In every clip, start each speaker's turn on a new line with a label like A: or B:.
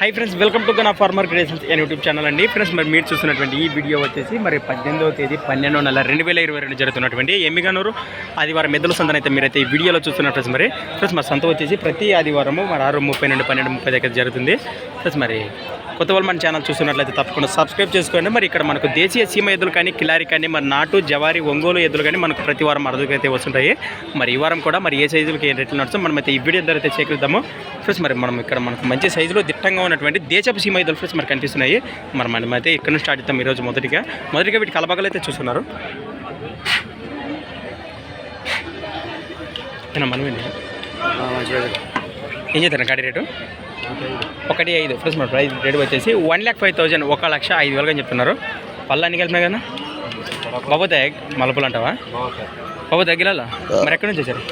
A: High friends welcome to నా farmer creations and YouTube channel అండి. Friends మరి మీరు చూస్తున్నటువంటి ఈ వీడియో వచ్చేసి మరి పద్దెనిమిదవ తేదీ పన్నెండో నెల రెండు వేల ఇరవై రెండు జరుగుతున్నటువంటి ఎమ్మిగనూరు ఆదివారం మెదల సంతన అయితే మీరైతే ఈ వీడియోలో చూస్తున్న ఫ్రెండ్స్ మరి. ఫ్రెండ్స్ మా సంత వచ్చేసి ప్రతి ఆదివారము మరి ఆరు ముప్పై నుండి పన్నెండు ముప్పై దగ్గర జరుగుతుంది. ఫ్రెండ్స్ మరి కొత్త వాళ్ళు మన ఛానల్ చూస్తున్నట్లయితే తప్పకుండా సబ్స్క్రైబ్ చేసుకోండి. మరి ఇక్కడ మనకు దేశీయ సీమ ఎద్దులు కానీ కిలారి కానీ మరి నాటు జవారి ఒంగోలు ఎద్దులు కానీ మనకు ప్రతి వారం అరుదుగా అయితే వస్తుంటాయి. మరి ఈ వారం కూడా మరి ఏ సైజులకి ఏ రేట్లు నడుస్తాం మనం అయితే ఈ వీడియో ద్వారా అయితే చేకరిద్దాము ఫ్రెండ్స్ మరి మనం ఇక్కడ మనకు మంచి సైజులో దిట్టంగా ఉన్నటువంటి దేశపు సీమ ఎద్దులు ఫ్రెండ్స్ మరి కనిపిస్తున్నాయి. మరి మనం అయితే ఇక్కడ నుంచి స్టార్ట్ చేద్దాం ఈరోజు మొదటిగా. మొదటిగా వీటి కలబగలు అయితే చూస్తున్నారు. ఏనా మనమేనా ఏం చేస్తారు గాడి రేటు? ఒకటి ఐదు. ఫస్ట్ మన ప్రైస్ రేట్ వచ్చేసి వన్ ల్యాక్ ఫైవ్ థౌజండ్ ఒక లక్ష ఐదు వేలుగా చెప్తున్నారు. పళ్ళు అన్ని కలిపినా కదా బాబోతే మలపులు అంటావా? బాబు తగ్గిరాలా మరి ఎక్కడి నుంచి వచ్చారు?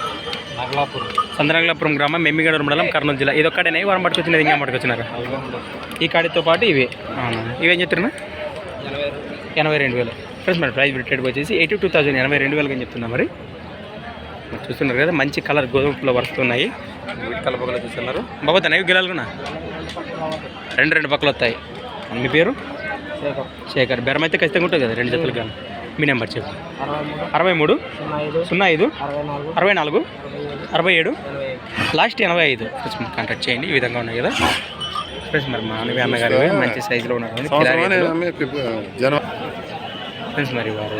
A: సందరంగలాపురం గ్రామం మెమ్మిగడూరు మండలం కర్నూలు జిల్లా. ఇది ఒక్కడనే వారం పట్టుకొచ్చినది ఇంకా పట్టుకొచ్చినారు? ఈ కాడితో పాటు ఇవి. ఇవేం చెప్తున్నా? ఎనభై రెండు వేలు. ఫ్రెండ్స్ మన ప్రైస్ రేట్ వచ్చేసి ఎయిటీ టూ థౌజండ్ ఎనభై రెండు వేలుగా చెప్తున్నా మరి. చూస్తున్నారు కదా మంచి కలర్ గోధుమ పూల వరుస్తున్నాయి. కలపగల చూస్తున్నారు. బాబా తనవి గిలాలుగునా రెండు రెండు పక్కలు వస్తాయి. మీ పేరు? శేఖర్. బెరం అయితే ఖచ్చితంగా ఉంటుంది కదా రెండు జతలు కానీ మీ నెంబర్ చెప్పు. అరవై మూడు. సున్నా ఐదు. అరవై నాలుగు. అరవై ఏడు. లాస్ట్ ఎనభై ఐదు. కాంటాక్ట్ చేయండి ఈ విధంగా ఉన్నాయి కదా. ఫ్రెండ్స్ మరి మా అనవి అమ్మగారు మంచి సైజులో ఉన్నారు ఫ్రెండ్స్ మరి వారు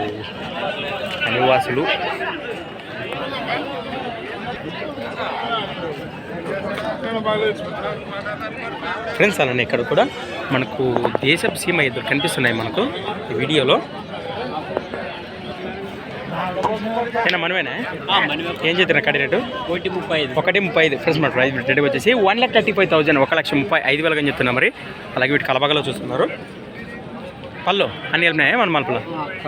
A: అనివాసులు. ఫ్రెండ్స్ అలానే ఇక్కడ కూడా మనకు దేశపు సీమ ఇద్దరు కనిపిస్తున్నాయి మనకు ఈ వీడియోలో. ఏనా మనమేనా? ఏం చేద్దాం కడి రేటు?
B: ఒకటి ముప్పై ఐదు.
A: ఒకటి ముప్పై ఐదు. ఫ్రెండ్స్ మన ప్రైస్ రేట్ వచ్చేసి one lakh thirty five thousand ఒక లక్ష ముప్పై ఐదు వేలుగా చెప్తున్నా మరి. అలాగే వీటి కలబగలో చూస్తున్నారు. పళ్ళు? అన్ని కలిపినాయా? మన మలుపులు?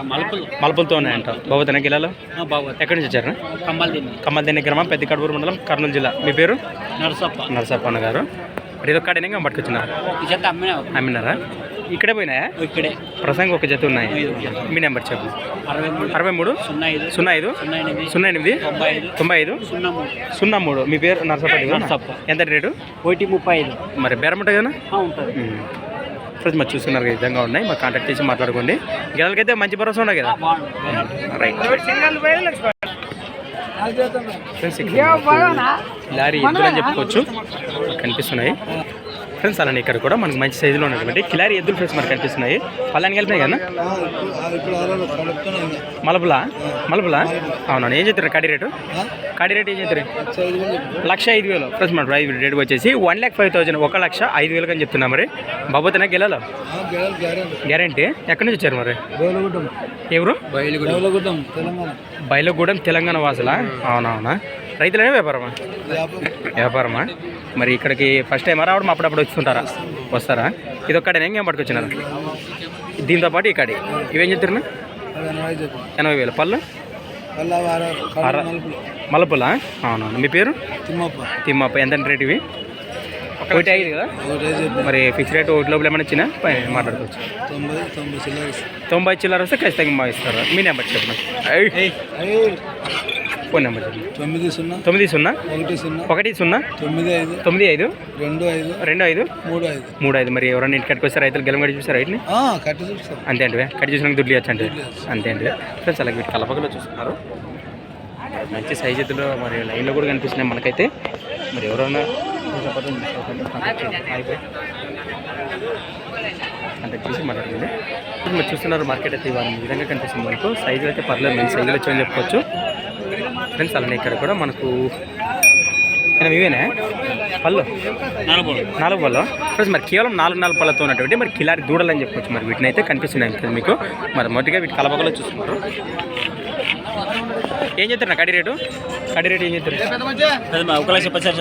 B: మలుపులు.
A: మలుపులతో ఉన్నాయంట. బాబోతన గిలాలో?
B: బాగోదు
A: ఎక్కడి నుంచి వచ్చారు?
B: కమ్మలు తిని
A: కమ్మల్ దిన్న గ్రామం పెద్ద కడపూరు మండలం కర్నూలు జిల్లా. మీ పేరు?
B: నరసప్ప.
A: నరసప్పన్న గారు. మరి ఇది ఒక్కడేనే పట్టుకొచ్చినారు? అమ్మినారా? ఇక్కడే పోయినాయా?
B: ఇక్కడే.
A: ప్రసంగం ఒక జత ఉన్నాయి. మీ నెంబర్ చెప్పు.
B: అరవై మూడు. సున్నా ఐదు.
A: సున్నా
B: ఎనిమిది. తొంభై ఐదు. సున్నా మూడు.
A: మీ పేరు నరసపల్లి?
B: నరసప్ప.
A: ఎంత రేటు?
B: ఒకటి ముప్పై ఐదు.
A: మరి బేరం ఉంటుంది కదా
B: ఉంటుంది.
A: ఫ్రెండ్స్ మరి చూస్తున్నారు కదా, ఈ విధంగా ఉన్నాయి. మరి కాంటాక్ట్ చేసి మాట్లాడుకోండి. గెలలకైతే మంచి భరోసా ఉన్నాయి కదా? రైట్ ఫ్రెండ్స్ లారీ ఎద్దులు అని చెప్పుకోవచ్చు. కనిపిస్తున్నాయి. ఫ్రెండ్స్ అలానే ఇక్కడ కూడా మనకు మంచి సైజులో ఉన్నటువంటి కిలారీ ఎద్దులు ఫ్రెండ్స్ మనకు కనిపిస్తున్నాయి. పళ్ళని కలిపినాయి కదా మలపులా మలపులా అవునా ఏం చెప్తారు కాడి రేటు? కాడి రేట్ ఏం చెప్తారు లక్ష ఐదు వేలు. ఫ్రెండ్స్ మన ప్రైస్ రేట్ వచ్చేసి వన్ ల్యాక్ ఫైవ్ థౌసండ్ ఒక లక్ష ఐదు వేలకు అని చెప్తున్నా మరి. బాబోతేనా గెలలో? గ్యారంటీ ఎక్కడి నుంచి వచ్చారు మరి? ఎవరు?
C: తెలంగాణ.
A: బయలుగూడెం తెలంగాణ వాసులా? అవునవునా. రైతులనే వ్యాపారమా? వ్యాపారమా? మరి ఇక్కడికి ఫస్ట్ టైం రావడం అప్పుడప్పుడు వస్తుంటారా వస్తారా? ఇది ఒక్కడే ఇంకేం పట్టుకొచ్చినారు దీంతో పాటు ఇక్కడి ఇవేం చెప్తున్నా? ఎనభై వేలు. పళ్ళు? మలుపులా. అవునవును. మీ పేరు?
C: తిమ్మప్ప.
A: తిమ్మప్ప. ఎంత రేట్ ఇవి? ఒకటి ఐదు కదా? మరి ఫిక్స్ రేట్ ఒకటి లోపల ఏమైనా వచ్చినా? మాట్లాడుకోవచ్చు.
C: తొంభై తొంభై చిల్లర
A: తొంభై చిల్లర వస్తే ఖచ్చితంగా మా ఇస్తారు. మీ నెంబర్ చెప్పండి. ఫోన్ నెంబర్
C: తొమ్మిది సున్నా
A: తొమ్మిది సున్నా
C: ఒకటి సున్నా
A: ఒకటి సున్నా
C: తొమ్మిది ఐదు
A: తొమ్మిది ఐదు
C: రెండు ఐదు
A: రెండు ఐదు
C: మూడు ఐదు.
A: మూడు ఐదు. మరి ఎవరైనా ఇంటి కట్టుకు వస్తే రైతులు గెలం కట్టి చూస్తారు రైట్ని
C: కట్టి చూపిస్తాం
A: అంతే అంటే కట్టి చూసినాక దుడ్లు ఇవ్వచ్చు అంటే అంతే అంటే ఫ్రెండ్స్ అలాగే వీటి కలపకలో చూస్తున్నారు. మంచి సైజ్ ఎత్తులో మరి లైన్లో కూడా కనిపిస్తున్నాయి మనకైతే. మరి ఎవరైనా అంటే చూసి మాట్లాడుతుంది. ఇప్పుడు మీరు చూస్తున్నారు మార్కెట్ అయితే ఇవాళ ఈ విధంగా కనిపిస్తుంది మనకు. సైజు అయితే పర్లేదు మంచి సైజులో వచ్చాయని చెప్పుకోవచ్చు. ఫ్రెండ్స్ అలానే ఇక్కడ కూడా మనకు అయినా ఇవేనా? పళ్ళు?
B: నాలుగు
A: నాలుగు పళ్ళు. ఫ్రెండ్స్ మరి కేవలం నాలుగు నాలుగు పళ్ళతో ఉన్నటువంటి మరి కిలారి దూడలు అని చెప్పుకోవచ్చు. మరి వీటిని అయితే కనిపిస్తున్నాయి కదా మీకు. మరి మొదటిగా వీటి కలపకలో చూస్తున్నారు. ఏం చెప్తారు కడి రేటు? కడి రేటు ఏం చెప్తారు
B: ఒక లక్ష పది సార్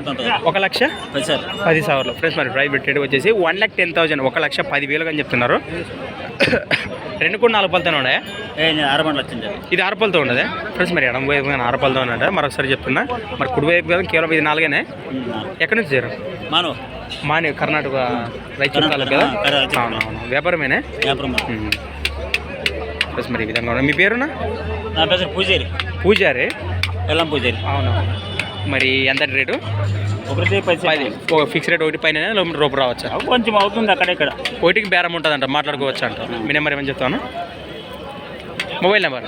A: ఒక లక్ష
B: పది సార్
A: పది సార్లు. ఫ్రెండ్స్ మరి ప్రైస్ రేట్ వచ్చేసి వన్ ల్యాక్ టెన్ థౌసండ్ ఒక లక్ష పది వేలుగా అని చెప్తున్నారు. రెండు కూడా నాలుగు పళ్ళతోనే ఉన్నాయా?
B: ఆరు మండలు వచ్చింది
A: ఇది ఆరు పళ్ళతో ఉన్నదే? ఫ్రెండ్స్ మరి ఎడం వైపు కానీ ఆరు పళ్ళతో ఉన్నట మరొకసారి చెప్తున్నా. మరి కుడి వైపు కదా కేవలం ఇది నాలుగేనే? ఎక్కడి నుంచి చేరు
B: మాను
A: మాని కర్ణాటక రైతు తాలూకు? కదా
B: కర్ణాటక, రైతు.
A: అవునవును. వ్యాపారమేనే?
B: వ్యాపారం
A: మరి ఈ విధంగా ఉన్నాయి. మీ పేరునా?
B: నా పేరు పూజారి.
A: పూజారి?
B: ఎల్లం పూజారి.
A: అవునవును మరి ఎంత రేటు?
B: ఒకటి పది.
A: ఫిక్స్ రేట్ ఒకటి పైన రూపాయి రావచ్చా?
B: కొంచెం అవుతుంది అక్కడ ఇక్కడ.
A: ఒకటికి బేరం ఉంటుందంట మాట్లాడుకోవచ్చు అంట. మీ నెంబర్ ఏమని చెప్తాను మొబైల్ నెంబర్.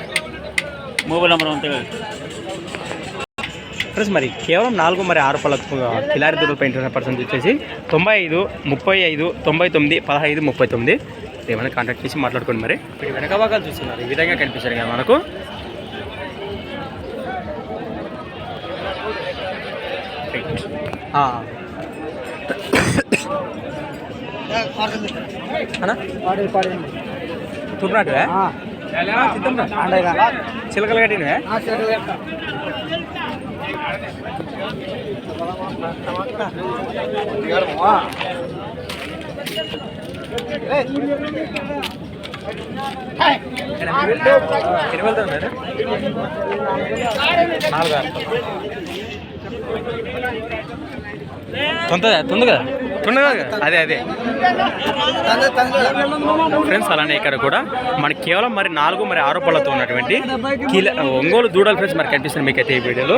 B: మొబైల్ నెంబర్ అంతే కదా.
A: ఫ్రెండ్స్ మరి కేవలం నాలుగు మరి ఆరు పళ్ళ కిలారి దూరం పెయింట్ పర్సెంట్ వచ్చేసి తొంభై ఐదు ముప్పై ఐదు తొంభై తొమ్మిది పదహైదు ముప్పై తొమ్మిది. ఏమైనా కాంటాక్ట్ చేసి మాట్లాడుకోండి మరి. ఇప్పుడు వెనక భాగాలు చూస్తున్నారు. ఈ విధంగా కనిపిస్తారు కదా మనకు. తుర్నాటువే చిలకలు కట్టినవే ఎన్ని వెళ్తారు నాలుగు తొందర తొందర కదా తొందర కదా అదే అదే ఫ్రెండ్స్ అలానే ఇక్కడ కూడా మనకి కేవలం మరి నాలుగు మరి ఆరు పళ్ళతో ఉన్నటువంటి కిల ఒంగోలు దూడలు ఫ్రెండ్స్ మరి కనిపిస్తుంది మీకు అయితే ఈ వీడియోలో.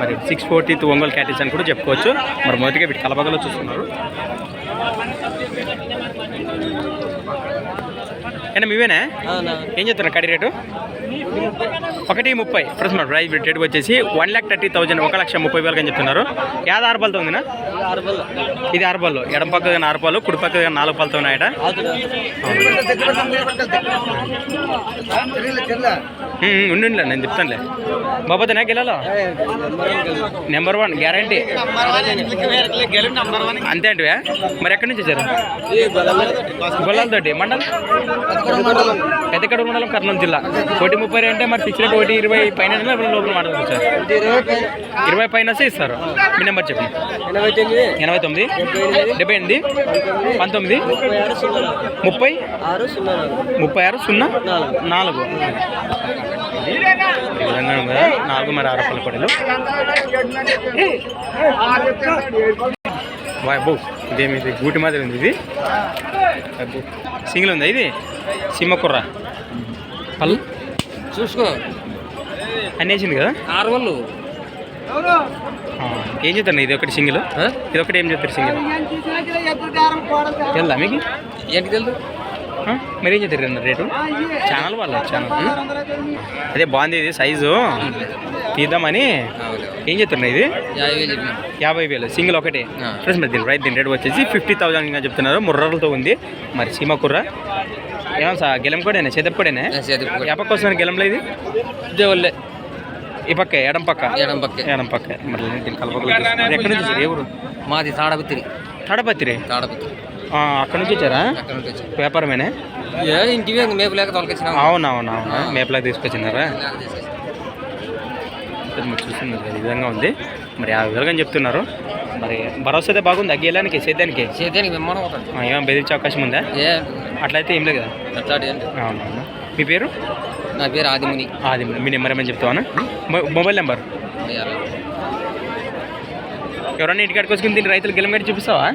A: మరి సిక్స్ ఫోర్టీ ఒంగోలు క్యాటిల్స్ అని కూడా చెప్పుకోవచ్చు. మరి మొదటిగా వీటి కలబగలో చూస్తున్నారు. అయినా మీవేనా? ఏం చెప్తున్నారు కడి రేటు? ఒకటి ముప్పై. మరి ప్రైస్ రేట్ వచ్చేసి వన్ ల్యాక్ థర్టీ థౌజండ్ ఒక లక్ష ముప్పై వేలకు అని చెప్తున్నారు. యాద ఆరు పళ్ళతో ఉందినా? ఇది ఆరు పళ్ళు ఎడం పక్క ఆరు పళ్ళు కుడి పక్క నాలుగు పళ్ళతో ఉన్నాయట. ఉండిలే, నేను చెప్తానులే. బాబా నాకు వెళ్ళాలో? నెంబర్ వన్ గ్యారంటీ అంతే అంటే మరి ఎక్కడి నుంచి వచ్చారు? గొల్లాలతోటి మండలం? పెద్దకడ మండలం కర్నూలు జిల్లా. కోటి ముప్పై అంటే మరి ఫిక్స్ రేట్ ఒకటి ఇరవై పైన లోపల లోపల మాట్లాడుకోవచ్చు సార్. ఇరవై పైన వస్తే ఇస్తారు. మీ నెంబర్ చెప్పండి ఎనభై తొమ్మిది డెబ్బై ఎనిమిది పంతొమ్మిది ముప్పై ముప్పై ఆరు సున్నా నాలుగు. ఈ విధంగా ఉంది కదా. నాలుగు మరి ఆరు పళ్ళ పొడలు బాబు ఇదేమి ఇది గూటి మాదిరి ఉంది ఇది. అబ్బో. సింగిల్ ఉందా ఇది? సిమ్మకుర్ర పళ్ళు
C: చూసుకో.
A: అనేసింది కదా?
C: ఆరు వాళ్ళు
A: ఆ, ఏం చెప్తాను ఇది ఒకటి సింగిల్? ఇది ఒకటి ఏం చెప్తారు సింగిల్? తెలుదా మీకు?
C: ఏంటి తెలుసు?
A: మరి ఏం చెప్తారు రేటు? ఛానల్ వాళ్ళ ఛానల్ అదే బాగుంది ఇది సైజు తీద్దామని. ఏం చెప్తున్నా ఇది?
C: యాభై వేలు.
A: సింగిల్ ఒకటే. ఫ్రెండ్స్ మరి దీని రైట్ దీని రేట్ వచ్చేసి ఫిఫ్టీ థౌసండ్ ఇంకా చెప్తున్నారు. ముర్రలతో ఉంది. మరి సీమకుర్ర ఏమో సార్ గెలం కూడానే? చేతపు కూడానే? ఏ పక్క వస్తున్నారు గెలంలో ఇది?
C: వాళ్ళే
A: ఈ పక్క ఎడం పక్క.
C: ఎడం పక్కే.
A: ఎడం పక్క. మరి దీని. ఎక్కడి నుంచి? ఏ ఊరు?
C: మాది తాడపత్రి.
A: తాడపత్రి.
C: తాడపత్రి.
A: అక్కడ నుంచి వచ్చారా. వ్యాపారమేనే
C: ఏ ఇంటివి లేక తొలకొచ్చినాం
A: అవునవునవును మేపలాగా తీసుకొచ్చినారా? మీరు చూస్తున్నారు ఈ విధంగా ఉంది. మరి ఆ విధంగా చెప్తున్నారు. మరి భరోసా అయితే బాగుంది అగ్గేయడానికి సేద్యానికి?
C: సేద్యానికి విమానం
A: ఏమైనా బెదిరించే అవకాశం ఉందా?
C: ఏ.
A: అట్లయితే ఏం లేదు కదా. అవునవును మీ పేరు?
C: నా పేరు ఆదిముని.
A: అది మీ నెంబర్ ఏమని చెప్తావా మొబైల్ నెంబర్? ఎవరన్నా ఇంటికాడికి వచ్చి దీన్ని రైతులు గెలమగడి చూపిస్తావా?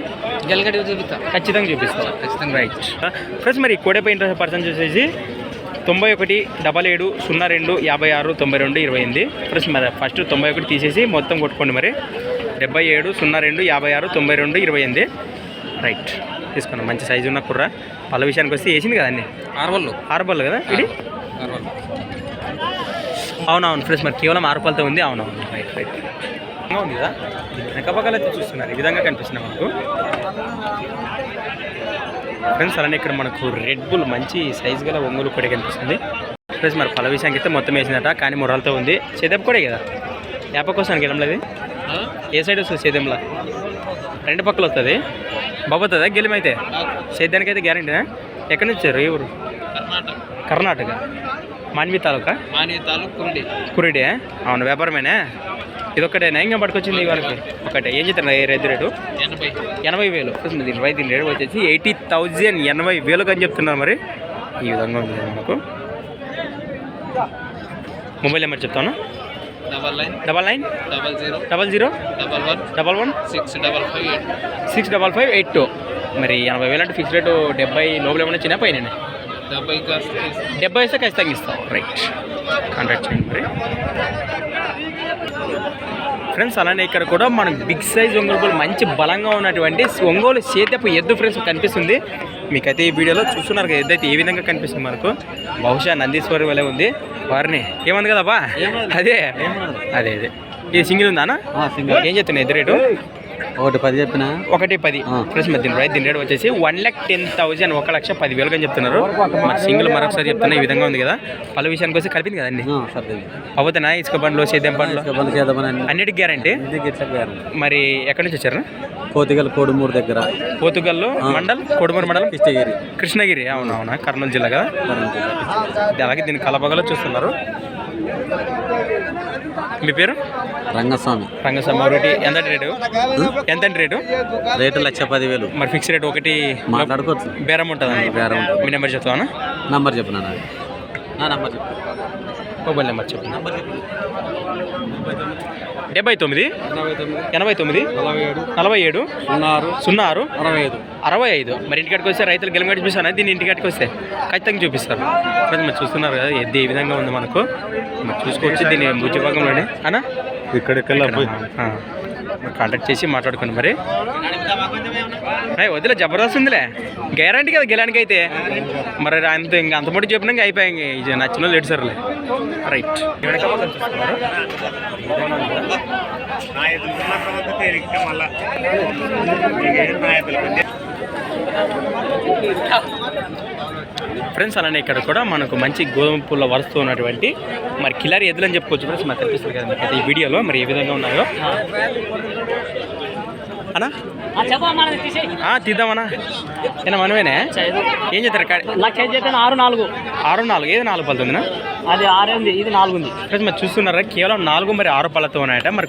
C: గెలగడి చూపిస్తా.
A: ఖచ్చితంగా చూపిస్తావా? ఖచ్చితంగా రైట్ ఫ్రెండ్స్ మరి కోడెపై ఇంట్రెస్ట్ పర్సెంట్ వచ్చేసి తొంభై ఒకటి డబల్ ఏడు సున్నా రెండు యాభై ఆరు తొంభై రెండు ఇరవై ఎనిమిది. ఫ్రెండ్స్ మరి ఫస్ట్ తొంభై ఒకటి తీసేసి మొత్తం కొట్టుకోండి మరి. డెబ్బై ఏడు సున్నా రెండు యాభై ఆరు తొంభై రెండు ఇరవై ఎనిమిది. రైట్. తీసుకున్నాం. మంచి సైజు ఉన్న కుర్ర. పళ్ళ విషయానికి వస్తే వేసింది కదా అన్ని?
C: ఆరు వాళ్ళు
A: ఆరు పళ్ళు కదా ఇది? అవునవును. ఫ్రెండ్స్ మరి కేవలం ఆరు పళ్ళతో ఉంది. అవునవును. Right right. ఉంది కదా? వెనక పక్కల అయితే చూస్తున్నారు. ఈ విధంగా కనిపిస్తున్నాయి మనకు. ఫ్రెండ్స్ అలానే ఇక్కడ మనకు రెడ్ బుల్ మంచి సైజు గల ఒంగులు కూడా కనిపిస్తుంది. ఫ్రెండ్స్ మరి పల విషయానికి అయితే మొత్తం వేసిందట కానీ ముర్రాలతో ఉంది. సేదెప్ప కూడా కదా? యాప కోసం గెలంలో ఏ సైడ్ వస్తుంది సేద్యంలో రెండు పక్కలు వస్తుంది. బాబోతుందా గెలిం అయితే? సేద్యానికి అయితే గ్యారంటీనా ఎక్కడి నుంచి వచ్చారు? ఊరు?
C: కర్ణాటక.
A: మాన్వి తాలూకా?
C: మాని తాలూకు కురుడి.
A: కురిడే? అవును వ్యాపారమేనా? ఇది ఒక్కటేనా ఇంకా పట్టుకొచ్చింది వాళ్ళకి. ఒకటే. ఏం చెప్తారు ఏ రైతు రేటు?
C: ఎనభై.
A: ఎనభై వేలు. చూస్తుంది దీని రైతు రేటు వచ్చేసి ఎయిటీ థౌజండ్ ఎనభై వేలకు అని చెప్తున్నారు మరి. ఈ విధంగా ఉంది మనకు మొబైల్ నెంబర్ చెప్తాను.
C: Double nine.
A: Double nine.
C: Double zero.
A: Double zero.
C: Double one.
A: Double one.
C: Six double five eight.
A: Six double five eight two. మరి ఎనభై వేలు అంటే ఫిక్స్ రేటు డెబ్బై లోపల ఏమైనా చిన్న పైన
C: డెబ్బై కాస్ట్
A: డెబ్బై వస్తే ఖచ్చితంగా ఇస్తాం. రైట్. కాంటాక్ట్ చేయండి మరి. ఫ్రెండ్స్ అలానే ఇక్కడ కూడా మనకు బిగ్ సైజ్ ఒంగోలు మంచి బలంగా ఉన్నటువంటి ఒంగోలు సేతపు ఎద్దు ఫ్రెండ్స్ కనిపిస్తుంది. మీకైతే ఈ వీడియోలో చూస్తున్నారు కదా ఎద్దు అయితే ఏ విధంగా కనిపిస్తుంది మనకు. బహుశా నందీశ్వరి వలె ఉంది. వారిని ఏమంది కదా బా అదే. అదే అదే. ఇది సింగిల్ ఉందా అన్న? ఏం చెప్తున్నాయి ఎద్దు రేటు?
D: ఒకటి పది చెప్పిన?
A: ఒకటి పది. మరి దీని రైట్ దీని రేట్ వచ్చేసి వన్ ల్యాక్ టెన్ థౌసండ్ ఒక లక్ష పది వేలుగా చెప్తున్నారు. మరి సింగిల్ మరొకసారి చెప్తున్నా ఈ విధంగా ఉంది కదా. పలు విషయానికి వచ్చి కలిపింది కదండి. అవుతున్నా ఇసుక బండ్లు సేద్యం బండ్లు?
D: అన్ని
A: అన్నిటికి గ్యారంటీ మరి ఎక్కడి నుంచి వచ్చారు?
D: కోతిగల్ కోడుమూరు దగ్గర.
A: పోతుగల్లు మండల్? కొడుమూరు మండలం?
D: కృష్ణగిరి.
A: కృష్ణగిరి. అవునా అవునా కర్నూలు జిల్లా కదా. అలాగే దీని కలబగలో చూస్తున్నారు. మీ పేరు?
D: రంగస్వామి.
A: రంగస్వామి ఒకటి ఎంత రేటు? ఎంత రేటు?
D: రేటు లక్ష పదివేలు.
A: మరి ఫిక్స్ రేట్ ఒకటి
D: మాట్లాడుకోవచ్చు.
A: బేరం ఉంటుందండి
D: బేరం ఉంటుంది.
A: మీ నెంబర్ చెప్తావా?
D: నంబర్ చెప్పు నాన్న. నా నంబర్ చెప్పు.
A: మొబైల్ నెంబర్ చెప్పు.
D: నంబర్ చెప్పు.
A: డెబ్బై తొమ్మిది?
D: ఎనభై తొమ్మిది? నలభై ఏడు? సున్నా ఆరు అరవై ఐదు.
A: అరవై ఐదు. మరి ఇంటికాడికి వస్తే రైతులు గెలిమడి చూపిస్తాను దీన్ని ఇంటికాడికి వస్తే ఖచ్చితంగా చూపిస్తారు. మరి చూస్తున్నారు కదా ఎద్దు ఏ విధంగా ఉంది మనకు? మరి చూసుకోవచ్చు దీన్ని బుజ్జి భాగంలోనే అనా
D: ఇక్కడికెళ్ళి
A: కాంటాక్ట్ చేసి మాట్లాడుకోండి మరి. వదిలే జబర్దస్త్ ఉందిలే. గ్యారంటీ కదా గెలానికి అయితే. మరి అంత ఇంకా అంత మటు చెప్పినా ఇంకా అయిపోయాయి ఇంక. ఇది నచ్చిన వాళ్ళు సర్లే రైట్ ఫ్రెండ్స్ అలానే ఇక్కడ కూడా మనకు మంచి గోధుమ పూల వరుస్తూ ఉన్నటువంటి మరి కిలారి ఎద్దులని చెప్పుకోవచ్చు ఫ్రెండ్స్ మాకు కనిపిస్తుంది కదా ఈ వీడియోలో మరి ఏ విధంగా ఉన్నాయో. అన్నా? ఆ, తీద్దామన్నా. ఏనా మనమేనే? ఏం చేస్తారు
B: లక్ష అయితే ఆరు నాలుగు.
A: ఆరు నాలుగు. ఏది నాలుగు పలుతుందినా
B: అది ఆరేంది ఇది నాలుగు ఉంది
A: మరి చూస్తున్నారా? కేవలం నాలుగు మరి ఆరు పళ్ళతో ఉన్నాయట. మరి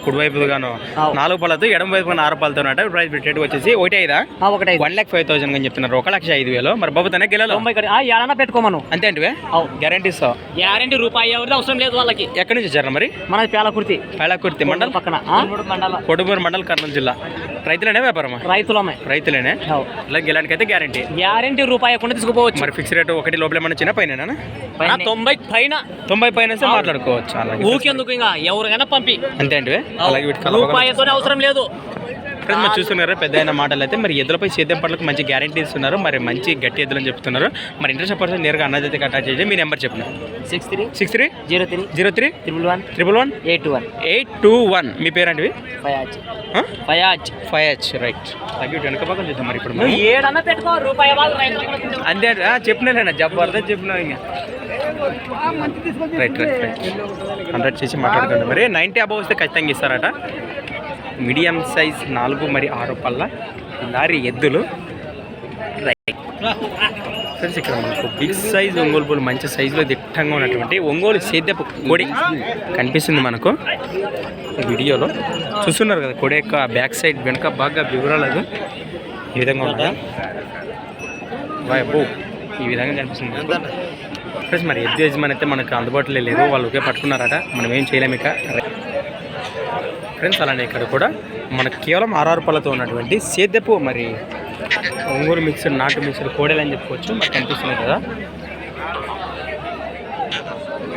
A: గాను. నాలుగు పళ్ళతో ఎడమ వైపు ఆరు పళ్ళతో ఉన్నాయట. ప్రైస్ రేట్ వచ్చేసి ఒకటి ఐదా?
B: ఒకటి.
A: వన్ ల్యాక్ ఫైవ్ థౌసండ్ అని చెప్తున్నారు. ఒక లక్ష ఐదు వేలు. మరి బాబు తనే గెలలో
B: ఏడన్నా పెట్టుకోమను.
A: అంతే అంటే. గ్యారంటీ ఇస్తావు
B: గ్యారంటీ రూపాయి ఎవరిది అవసరం లేదు వాళ్ళకి.
A: ఎక్కడి నుంచి వచ్చారు మరి?
B: మనది పేలకుర్తి.
A: పైలాకుర్తి మండల్?
B: పక్కన.
A: కొడుమూరు మండల్ కర్నూలు జిల్లా. రైతులేనే వ్యాపారమా
B: రైతులమే.
A: రైతులేనే?
B: అవు.
A: ఇలా గెలానికి అయితే గ్యారంటీ
B: గ్యారంటీ రూపాయి కొన్ని తీసుకుపోవచ్చు.
A: మరి ఫిక్స్ రేట్ ఒకటి లోపల ఏమన్నా చిన్న పైన.
B: తొంభై పైన.
A: తొంభై పైన మాట్లాడుకోవచ్చు. అలాగే
B: ఊకెందుకు ఇంకా? ఎవరికైనా పంపి.
A: అంతే అంటే అలాగే
B: రూపాయితోనే అవసరం లేదు.
A: ఫ్రెండ్స్ మరి చూస్తున్నారు పెద్ద అయిన మాటలు అయితే మరి ఎద్దులపై సేద్యం పట్లకు మంచి గ్యారంటీ ఇస్తున్నారు మరి మంచి గట్టి ఎద్దులు అని చెప్తున్నారు. మరి ఇంట్రెస్ట్ పర్సన్ నేరుగా అన్నదైతే కట్టాచ్ చేసి మీ నెంబర్ చెప్పిన
B: six three
A: six three
B: zero three
A: zero three
B: triple one
A: triple one
B: eight one
A: eight two one మీ పేరంటివి?
B: ఫయాజ్ ఫయాజ్
A: హెచ్ రైట్ ఇటు వెనక పక్కన చూద్దాం మరి ఇప్పుడు.
B: ఏడన్నా పెట్టుకో రూపాయి
A: అంతే చెప్పినాలేనా జబర్దస్త్ చెప్పినా ఇంకా. రైట్ రైట్ రైట్ హండ్రెడ్ చేసి మాట్లాడుకుంటాం మరి నైంటీ అబవ్ వస్తే ఖచ్చితంగా ఇస్తారట. మీడియం సైజ్ నాలుగు మరి ఆరు పళ్ళ లారీ ఎద్దులు. రైట్ ఫ్రెండ్స్ ఇక్కడ మనకు బిగ్ సైజ్ ఒంగోలు పూలు మంచి సైజులో దిట్టంగా ఉన్నటువంటి ఒంగోలు సేద్యపు కోడి కనిపిస్తుంది మనకు వీడియోలో. చూస్తున్నారు కదా కోడి యొక్క బ్యాక్ సైడ్ వెనుక బాగా వివరాలు ఈ విధంగా ఉంటాయి బాయ్ ఈ విధంగా కనిపిస్తుంది. ఫ్రెండ్స్ మరి ఎద్దు యజమాని అయితే మనకు అందుబాటులో లేదు వాళ్ళు ఒకే పట్టుకున్నారట. మనం ఏం చేయలేము ఇక. ఫ్రెండ్స్ అలానే ఇక్కడ కూడా మనకు కేవలం ఆర్ఆర్ పళ్ళతో ఉన్నటువంటి సేద్యపు మరి ఒంగూరు మిక్సర్ నాటు మిక్సర్ కోడలు అని చెప్పుకోవచ్చు. మనకు కనిపిస్తున్నాయి కదా.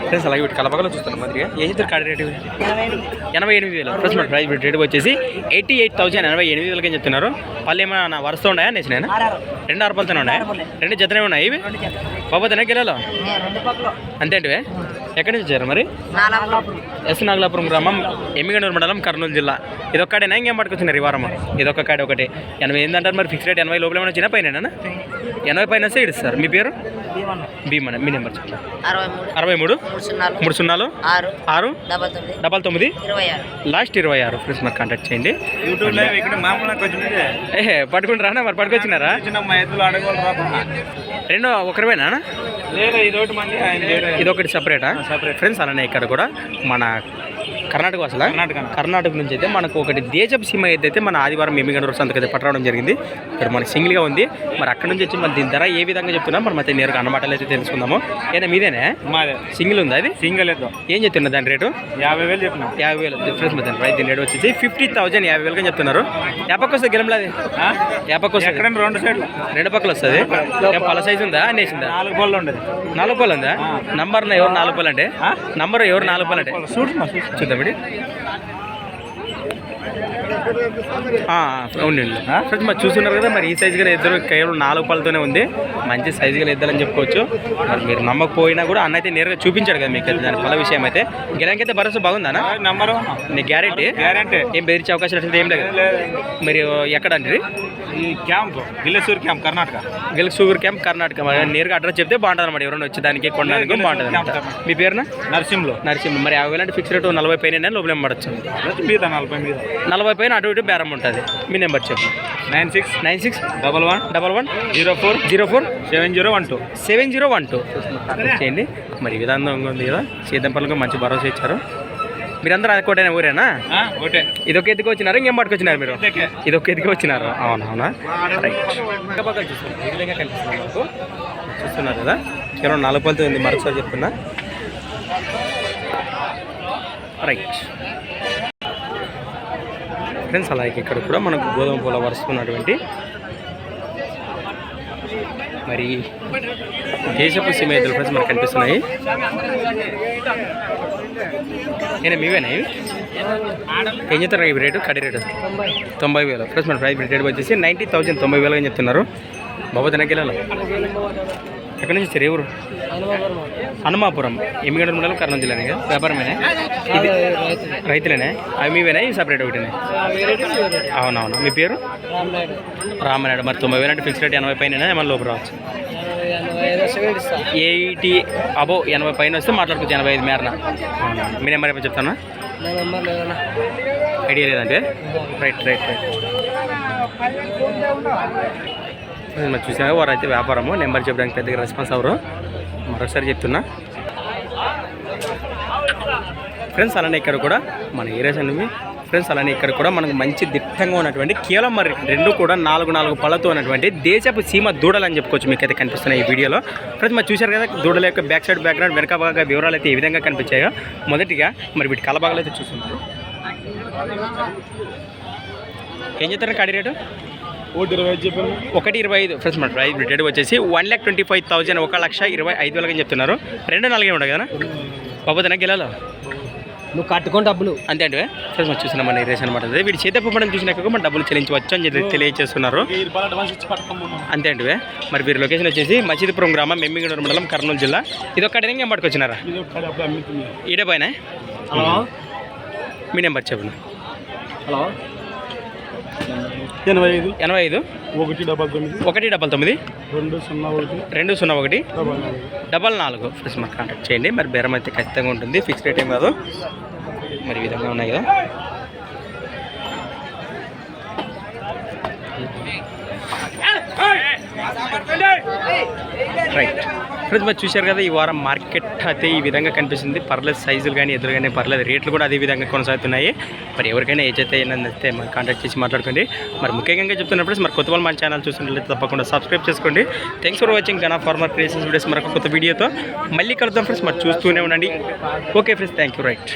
A: ఫ్రెండ్స్ అలాగే వీటి కలపగలో చూస్తున్నాం మరి ఏ ఇద్దరు కాడి రేటు? ఎనభై ఎనిమిది వేలు. ఫ్రెండ్స్ మన ప్రైస్ రేట్ వచ్చేసి ఎయిటీ ఎయిట్ థౌసండ్ ఎనభై ఎనిమిది వేలకి అని చెప్తున్నారు? వాళ్ళు ఏమైనా వరుస ఉన్నాయా? నేసిన రెండు ఆరుపలతోనే ఉన్నాయా? రెండు జతనే ఉన్నాయి ఇవి? బాబోతేనే గిలాలో? అంతే అంటే ఎక్కడి నుంచి వచ్చారు మరి? ఎస్ నాగలాపురం గ్రామం ఎమ్మిగనూరు మండలం కర్నూలు జిల్లా. ఇదొక్కడేనా ఇంకేం పట్టుకొచ్చినారు ఈ వారం ఇదొక్క కాడ ఒకటి. ఎనభై ఏంటంటారు మరి ఫిక్స్ రేట్ ఎనభై లోపల ఏమైనా వచ్చినా పైన. ఎనభై పైన వస్తే ఇడుస్తారు మీ పేరు? భీమన మీ నెంబర్
E: అరవై మూడు?
A: మూడు
E: సున్నాలు. ఆరు.
A: ఆరు?
E: డబల్ తొమ్మిది.
A: డబల్ తొమ్మిది?
E: ఇరవై ఆరు.
A: లాస్ట్ ఇరవై ఆరు. ఫ్రెండ్స్ మరి కాంటాక్ట్ చేయండి.
D: యూట్యూబ్ లైవ్ ఇక్కడ మామూలుగా కొంచెం ఇదే.
A: ఏ పట్టుకుంటారా మరి పట్టుకొచ్చినారా? రెండు ఒకరివేనా
D: లేదు ఇది ఒకటి మంది ఆయన వేరే
A: ఇది ఒకటి సపరేటా ఫ్రెండ్స్ అలానే ఇక్కడ కూడా మన కర్ణాటక అసలు
D: కర్ణాటక.
A: కర్ణాటక నుంచి అయితే మనకు ఒకటి దేశపు సీమ అయితే మన ఆదివారం ఎమ్మిగండ్ర సంతకు అయితే పట్టడం జరిగింది. ఇక్కడ మనకి సింగిల్గా ఉంది. మరి అక్కడ నుంచి వచ్చి మరి దీని ధర ఏ విధంగా చెప్తున్నా మనం అయితే నేరుగా అన్నమాటలు అయితే తెలుసుకుందాము. ఏనా మీదేనే?
D: మాదే.
A: సింగిల్ ఉందా అది?
D: సింగిల్
A: ఏం చెప్తున్నా దాని రేటు?
D: యాభై వేలు చెప్పిన.
A: యాభై వేలు. డిఫరెన్స్ మధ్య రైతు దీని రేటు వచ్చేసి ఫిఫ్టీ థౌసండ్ యాభై వేలుగా చెప్తున్నారు. యాపక్క వస్తుంది గెలంలో అది? యాపక్క వస్తుంది?
D: రెండు సైడ్లు
A: రెండు పక్కలు వస్తుంది? పళ్ళ సైజు ఉందా? అనేసిందా
D: నాలుగు పళ్ళు ఉండదు.
A: నాలుగు పళ్ళు ఉందా? నంబర్ ఎవరు నాలుగు పళ్ళు అంటే? నంబర్ ఎవరు నాలుగు పళ్ళు అంటే? చూద్దాం ఇది ఆ, అవునండి. ఫ్రెండ్స్ మరి చూస్తున్నారు కదా మరి ఈ సైజు గల ఇద్దరు కేవలం నాలుగు పళ్ళతోనే ఉంది. మంచి సైజు గల ఇద్దరు అని చెప్పుకోవచ్చు. మరి మీరు నమ్మకపోయినా కూడా అన్న అయితే నేరుగా చూపించాడు కదా మీకు దాని పళ్ళ విషయం అయితే. గిరాకైతే భరోసా బాగుందా
D: నంబరు?
A: నీ గ్యారెంటీ
D: గ్యారంటీ
A: ఏం బెదిరించే అవకాశాలు అట్లా ఏం లేదు? మీరు ఎక్కడ అండి?
D: ఈ క్యాంప్ గిల్లెసూర్ క్యాంప్ కర్ణాటక.
A: గెలుగు షుగర్ క్యాంప్ కర్ణాటక. మరి నేరుగా అడ్రస్ చెప్తే బాగుంటుంది అనమాట ఎవరైనా వచ్చి దానికి కొనడానికి బాగుంటుంది మీ పేరున?
D: నరసింహలో.
A: నరసింహ మరి యాభై వేలంటే ఫిక్స్ రేట్ నలభై పైన లోపల పడచ్చు.
D: మీద నలభై మీద.
A: నలభై పైన అటు ఇటు బేరం ఉంటుంది. మీ నెంబర్ చెప్పు.
D: Nine six
A: nine six
D: double one
A: double one
D: zero four
A: zero four
D: seven zero one two.
A: Seven zero one two. చేయండి. మరి ఈ విధానం ఉంది కదా. సీతంపల్లికి మంచి భరోసా ఇచ్చారు. మీరందరూ అదొకటైనా ఊరేనా?
D: ఒకటే.
A: ఇది ఒక ఎత్తుకు వచ్చినారు ఇంకేం పట్టుకొచ్చినారు మీరు. ఇది ఒక ఎత్తుకు వచ్చినారు. అవునా అవునా? రైట్ ఇంకా బాగా చూస్తున్నారు కదా. కేవలం నాలుగు పళ్ళతో ఉంది మరొకసారి చెప్తున్నా. రైట్ ఫ్రెండ్స్ అలాగే ఇక్కడ కూడా మనకు గోధుమ పూల వరుసుకున్నటువంటి మరి దేశపు సిమేతలు ఫ్రెండ్స్ మనకు కనిపిస్తున్నాయి. నేను మీవేనా ఇవి? ఏం చెప్తారు ఇవి రేటు? కడి రేటు? తొంభై వేలు. ఫ్రెండ్స్ మన ప్రైస్ రేట్ వచ్చేసి నైంటీ థౌసండ్ తొంభై వేలు అని చెప్తున్నారు. బాబా తినకెళ్ళాలి? ఎక్కడి నుంచి వచ్చారు? ఎవరు హనుమాపురం. ఎమ్మిగడ మండలం కర్నూలు జిల్లానే కదా? వ్యాపారమేనా? ఇది రైతులేనే? అవి మీవేనా? ఇవి సపరేట్ ఒకటినే అవునవును. మీ పేరు? రామనాయుడు. మరి తొంభై వేలు అంటే ఫిక్స్ రేట్ ఎనభై పైన ఏమైనా లోపు రావచ్చు? ఎయిటీ అబో ఎనభై పైన వస్తే మాట్లాడుకోవచ్చు ఎనభై ఐదు మేరన? అవునా మీ నెంబర్ ఏమైనా చెప్తానా? ఐడియా లేదంటే? Right right right. మరి చూసాక వారు అయితే వ్యాపారము. నెంబర్ చెప్పడానికి పెద్దగా రెస్పాన్స్ అవరు. మరొకసారి చెప్తున్నా. ఫ్రెండ్స్ అలానే ఇక్కడ కూడా మన ఏరియాస్ అనేవి ఫ్రెండ్స్ అలానే ఇక్కడ కూడా మనకు మంచి దిట్టంగా ఉన్నటువంటి కేవలం మరి రెండు కూడా నాలుగు నాలుగు పళ్ళతో ఉన్నటువంటి దేశపు సీమ దూడలు అని చెప్పుకోవచ్చు. మీకు అయితే కనిపిస్తున్నాయి ఈ వీడియోలో. ఫ్రెండ్స్ మరి చూశారు కదా దూడల యొక్క బ్యాక్ సైడ్ బ్యాక్గ్రౌండ్ వెనక భాగ వివరాలు అయితే ఈ విధంగా కనిపించాయో. మొదటిగా మరి వీటి కలభాగాలు అయితే చూస్తున్నారు ఏం చెప్తారు కడి రేటు?
D: ఒకటి ఇరవై చెప్పాను
A: ఒకటి ఇరవై ఐదు. ఫ్రెండ్స్ మన ప్రైస్ రేట్ వచ్చేసి one lakh twenty five thousand ఒక లక్ష ఇరవై ఐదు వేలకి చెప్తున్నారు. రెండు నాలుగే ఉండవు కదా బాబోతున్నా గెలాలో?
B: నువ్వు కట్టుకొని డబ్బులు.
A: అంతే అంటే ఫ్రెండ్స్ మనం చూస్తున్నాం మన రేస్ అనమాట అదే. వీడి చేత పంపడం చూసినాక మన డబ్బులు చెల్లించవచ్చు అని చెప్పి తెలియజేస్తున్నారు అంతే అంటే మరి వీరి లొకేషన్ వచ్చేసి మసీదుపురం గ్రామం మెమ్మిగూడెం మండలం కర్నూలు జిల్లా. ఇది ఒక్కటే ఏం పట్టుకొచ్చినారా ఈడే పైన
B: హలో?
A: మీ నెంబర్ చెప్పండి
B: హలో?
D: ఎనభై ఐదు.
A: ఎనభై ఐదు.
D: ఒకటి డబల్ తొమ్మిది.
A: ఒకటి డబల్ తొమ్మిది.
D: రెండు సున్నా ఒకటి.
A: రెండు సున్నా ఒకటి.
D: డబల్ నాలుగు.
A: ఫ్రెండ్స్ మాకు కాంటాక్ట్ చేయండి. మరి బేరం అయితే ఖచ్చితంగా ఉంటుంది. ఫిక్స్ రేట్ ఏం కాదు. మరి విధంగా ఉన్నాయి కదా. రైట్ ఫ్రెండ్స్ మరి చూశారు కదా ఈ వారం మార్కెట్ అయితే ఈ విధంగా కనిపిస్తుంది. పర్లేదు సైజులు కానీ ఎదురు కానీ పర్లేదు రేట్లు కూడా అదే విధంగా కొనసాగుతున్నాయి. మరి ఎవరికైనా ఏదైతే అయితే ఏంటంటే మరి కాంటాక్ట్ చేసి మాట్లాడుకోండి. మరి ముఖ్యంగా చెప్తున్నప్పుడు మరి కొత్త వాళ్ళు మన ఛానల్ చూసినట్లయితే తప్పకుండా సబ్స్క్రైబ్ చేసుకోండి. థ్యాంక్స్ ఫర్ వాచింగ్ గనా ఫార్మర్ క్రియేషన్స్ వీడియోస్ మరొక కొత్త వీడియోతో మళ్ళీ కలుద్దాం ఫ్రెండ్స్. మరి చూస్తూనే ఉండండి. Okay friends thank you right